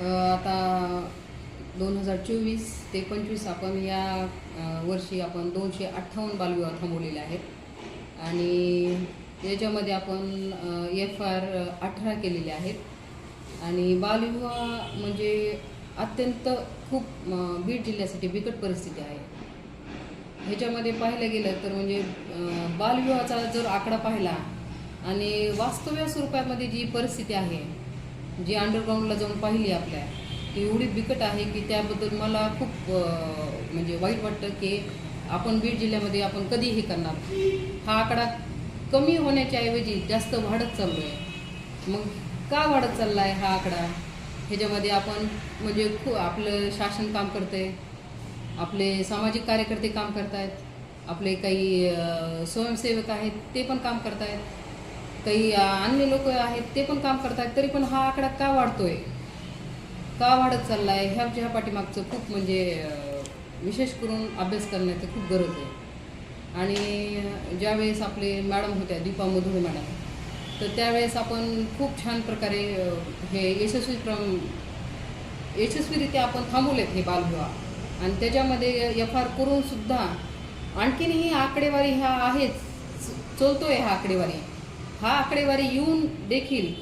आता दोन हजार चोवीस ते पंचवीस आपण या वर्षी आपण दोनशे अठ्ठावन्न बालविवाह थांबवलेले आहेत. आणि याच्यामध्ये आपण एफ आर अठरा केलेले आहेत. आणि बालविवाह म्हणजे अत्यंत खूप बीड जिल्ह्यासाठी बिकट परिस्थिती आहे. ह्याच्यामध्ये पाहायला गेलं तर म्हणजे बालविवाहाचा जर आकडा पाहिला आणि वास्तव्य स्वरूपामध्ये जी परिस्थिती आहे जी अंडरग्राऊंडला जाऊन पाहिली आपल्या ती एवढी बिकट आहे की त्याबद्दल मला खूप म्हणजे वाईट वाटतं की आपण बीड जिल्ह्यामध्ये आपण कधी हे करणार. हा आकडा कमी होण्याच्या ऐवजी जास्त वाढत चाललो आहे मग का वाढत चालला आहे हा आकडा? ह्याच्यामध्ये आपण म्हणजे खूप आपलं शासन काम करते आपले सामाजिक कार्यकर्ते काम करत आहेत आपले काही स्वयंसेवक आहेत ते पण काम करत आहेत काही अन्य लोक आहेत ते पण काम करतात तरी पण हा आकडा का वाढतोय? का वाढत चाललाय? ह्या ह्या पाठीमागचं खूप म्हणजे विशेष करून अभ्यास करण्याची खूप गरज आहे. आणि ज्यावेळेस आपले मॅडम होत्या दीपा मधुरे मॅडम तर त्यावेळेस आपण खूप छान प्रकारे हे यशस्वी प्रम यशस्वीरित्या आपण थांबवलेत हे बालविवाह. आणि त्याच्यामध्ये एफ आर करूनसुद्धा आणखीनही आणखीन ही आकडेवारी ह्या आहेच चलतोय हा आकडेवारी. हा आकडेवारी येऊन देखील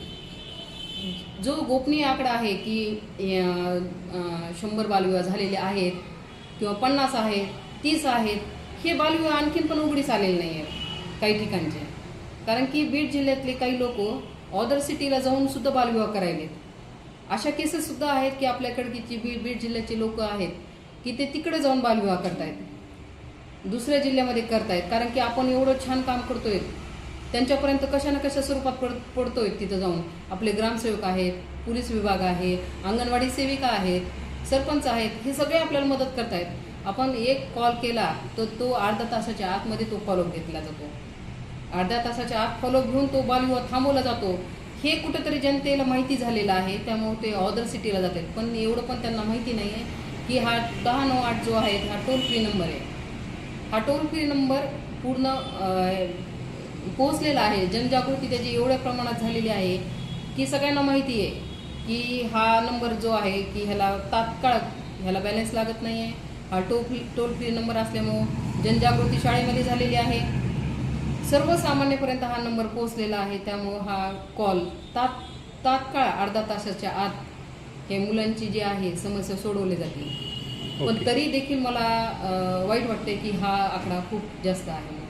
जो गोपनीय आकडा आहे की शंभर बालविवाह झालेले आहेत किंवा पन्नास आहेत तीस आहेत हे बालविवाह आणखीन पण उघडीस आलेले नाही आहेत काही ठिकाणचे. कारण की बीड जिल्ह्यातले काही लोक ऑदर सिटीला जाऊन सुद्धा बालविवाह करायलेत. अशा केसेस सुद्धा आहेत की आपल्याकडे जी बीड बीड जिल्ह्याचे लोक आहेत की ते तिकडे जाऊन बालविवाह करतायत. दुसऱ्या जिल्ह्यामध्ये करतायत. कारण की आपण एवढं छान काम करतोय त्यांच्यापर्यंत कशा ना कशा स्वरूपात पड आहे तिथं जाऊन? आपले ग्रामसेवक आहेत पोलीस विभाग आहे अंगणवाडी सेविका आहेत सरपंच आहेत हे सगळे आपल्याला मदत करतायत. आपण एक कॉल केला तर तो अर्धा तासाच्या आतमध्ये तो फॉलोअप घेतला जातो. अर्ध्या तासाच्या आत फॉलोअप घेऊन तो बालविवाह थांबवला जातो. हे कुठेतरी जनतेला माहिती झालेलं आहे त्यामुळे ते ऑदर सिटीला जातात. पण एवढं पण त्यांना माहिती नाही आहे की हा दहा नऊ आठ जो आहे हा टोल फ्री नंबर आहे. हा टोल फ्री नंबर पूर्ण अं, पोहोचलेला आहे. जनजागृती त्याची एवढ्या प्रमाणात झालेली आहे की सगळ्यांना माहिती आहे की हा नंबर जो आहे की ह्याला तात्काळ ह्याला बॅलन्स लागत नाही आहे हा toll free toll free number असल्यामुळं जनजागृती शाळेमध्ये झालेली आहे. सर्वसामान्यपर्यंत हा नंबर पोहोचलेला आहे. त्यामुळं हा कॉल तात तात्काळ अर्धा तासाच्या आत हे मुलांची जी आहे समस्या सोडवली जाते. पण. तरी देखील मला वाईट वाटते की हा आकडा खूप जास्त आहे